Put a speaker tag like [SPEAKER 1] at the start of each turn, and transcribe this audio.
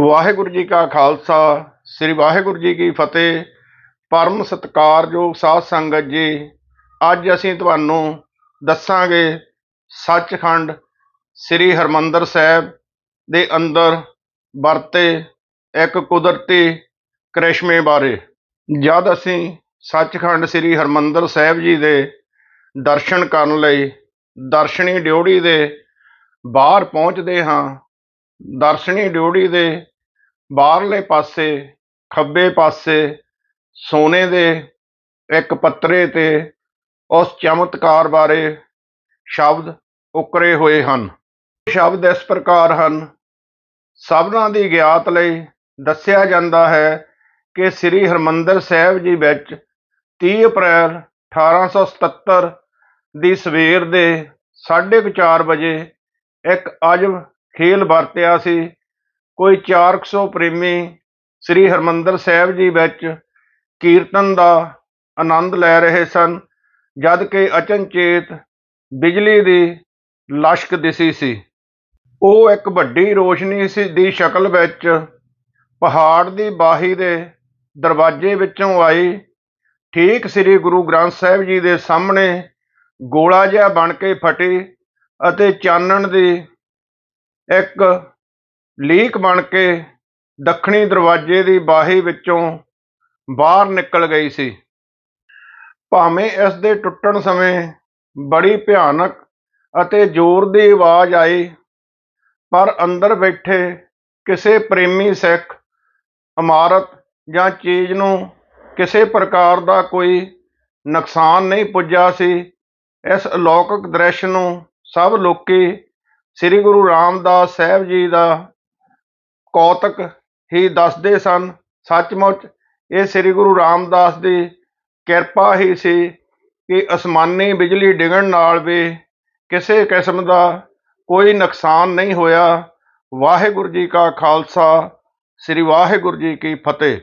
[SPEAKER 1] ਵਾਹਿਗੁਰੂ ਜੀ ਕਾ ਖਾਲਸਾ, ਸ੍ਰੀ ਵਾਹਿਗੁਰੂ ਜੀ ਕੀ ਫਤਿਹ। ਪਰਮ ਸਤਿਕਾਰਯੋਗ ਸਾਧ ਸੰਗਤ ਜੀ, ਅੱਜ ਅਸੀਂ ਤੁਹਾਨੂੰ ਦੱਸਾਂਗੇ ਸੱਚਖੰਡ ਸ੍ਰੀ ਹਰਮੰਦਰ ਸਾਹਿਬ ਦੇ ਅੰਦਰ ਵਰਤੇ ਇੱਕ ਕੁਦਰਤੀ ਕਰਿਸ਼ਮੇ ਬਾਰੇ। ਜਦ ਅਸੀਂ ਸੱਚਖੰਡ ਸ੍ਰੀ ਹਰਮੰਦਰ ਸਾਹਿਬ ਜੀ ਦੇ ਦਰਸ਼ਨ ਕਰਨ ਲਈ ਦਰਸ਼ਨੀ ਡਿਉੜੀ ਦੇ ਬਾਹਰ ਪਹੁੰਚਦੇ ਹਾਂ, ਦਰਸ਼ਨੀ ਡਿਉੜੀ ਦੇ ਬਾਹਰਲੇ ਪਾਸੇ, ਖੱਬੇ ਪਾਸੇ, ਸੋਨੇ ਦੇ ਇੱਕ ਪੱਤਰੇ ਤੇ ਉਸ ਚਮਤਕਾਰ ਬਾਰੇ ਸ਼ਬਦ ਉਕਰੇ ਹੋਏ ਹਨ। ਸ਼ਬਦ ਇਸ ਪ੍ਰਕਾਰ ਹਨ। ਸਭਨਾਂ ਦੀ ਗਿਆਤ ਲਈ ਦੱਸਿਆ ਜਾਂਦਾ ਹੈ ਕਿ ਸ੍ਰੀ ਹਰਮੰਦਰ ਸਾਹਿਬ ਜੀ ਵਿੱਚ 30 ਅਪ੍ਰੈਲ 1877 ਦੀ ਸਵੇਰ ਦੇ 4:30 ਵਜੇ ਇੱਕ ਅਜਬ ਖੇਲ ਵਰਤਿਆ ਸੀ। ਕੋਈ 400 ਪ੍ਰੇਮੀ ਸ੍ਰੀ ਹਰਮੰਦਰ ਸਾਹਿਬ ਜੀ ਵਿੱਚ ਕੀਰਤਨ ਦਾ ਆਨੰਦ ਲੈ ਰਹੇ ਸਨ, ਜਦ ਕਿ ਅਚਨਚੇਤ ਬਿਜਲੀ ਦੀ ਲਸ਼ਕ ਦਿਸੀ ਸੀ। ਉਹ ਇੱਕ ਵੱਡੀ ਰੋਸ਼ਨੀ ਸੀ ਦੀ ਸ਼ਕਲ ਵਿੱਚ ਪਹਾੜ ਦੀ ਬਾਹੀ ਦੇ ਦਰਵਾਜ਼ੇ ਵਿੱਚੋਂ ਆਈ। ਠੀਕ ਸ੍ਰੀ ਗੁਰੂ ਗ੍ਰੰਥ ਸਾਹਿਬ ਜੀ ਦੇ ਸਾਹਮਣੇ ਗੋਲਾ ਜਿਹਾ ਬਣ ਕੇ ਫਟੀ ਅਤੇ ਚਾਨਣ ਦੀ ਇੱਕ ਲੀਕ ਬਣ ਕੇ ਦੱਖਣੀ ਦਰਵਾਜ਼ੇ ਦੀ ਬਾਹੀ ਵਿੱਚੋਂ ਬਾਹਰ ਨਿਕਲ ਗਈ ਸੀ। ਭਾਵੇਂ ਇਸ ਦੇ ਟੁੱਟਣ ਸਮੇਂ ਬੜੀ ਭਿਆਨਕ ਅਤੇ ਜ਼ੋਰ ਦੀ ਆਵਾਜ਼ ਆਈ, ਪਰ ਅੰਦਰ ਬੈਠੇ ਕਿਸੇ ਪ੍ਰੇਮੀ ਸਿੱਖ, ਇਮਾਰਤ ਜਾਂ ਚੀਜ਼ ਨੂੰ ਕਿਸੇ ਪ੍ਰਕਾਰ ਦਾ ਕੋਈ ਨੁਕਸਾਨ ਨਹੀਂ ਪੁੱਜਾ ਸੀ, ਇਸ ਅਲੌਕਿਕ ਦ੍ਰਿਸ਼ ਨੂੰ ਸਭ ਲੋਕੀ ਸ੍ਰੀ ਗੁਰੂ ਰਾਮਦਾਸ ਸਾਹਿਬ ਜੀ ਦਾ ਕੌਤਕ ਹੀ ਦੱਸਦੇ ਸਨ। ਸੱਚਮੁੱਚ ਇਹ ਸ੍ਰੀ ਗੁਰੂ ਰਾਮਦਾਸ ਦੀ ਕਿਰਪਾ ਹੀ ਸੀ ਕਿ ਅਸਮਾਨੀ ਬਿਜਲੀ ਡਿੱਗਣ ਨਾਲ ਵੀ ਕਿਸੇ ਕਿਸਮ ਦਾ ਕੋਈ ਨੁਕਸਾਨ ਨਹੀਂ ਹੋਇਆ। ਵਾਹਿਗੁਰੂ ਜੀ ਕਾ ਖਾਲਸਾ, ਸ੍ਰੀ ਵਾਹਿਗੁਰੂ ਜੀ ਕੀ ਫਤਿਹ।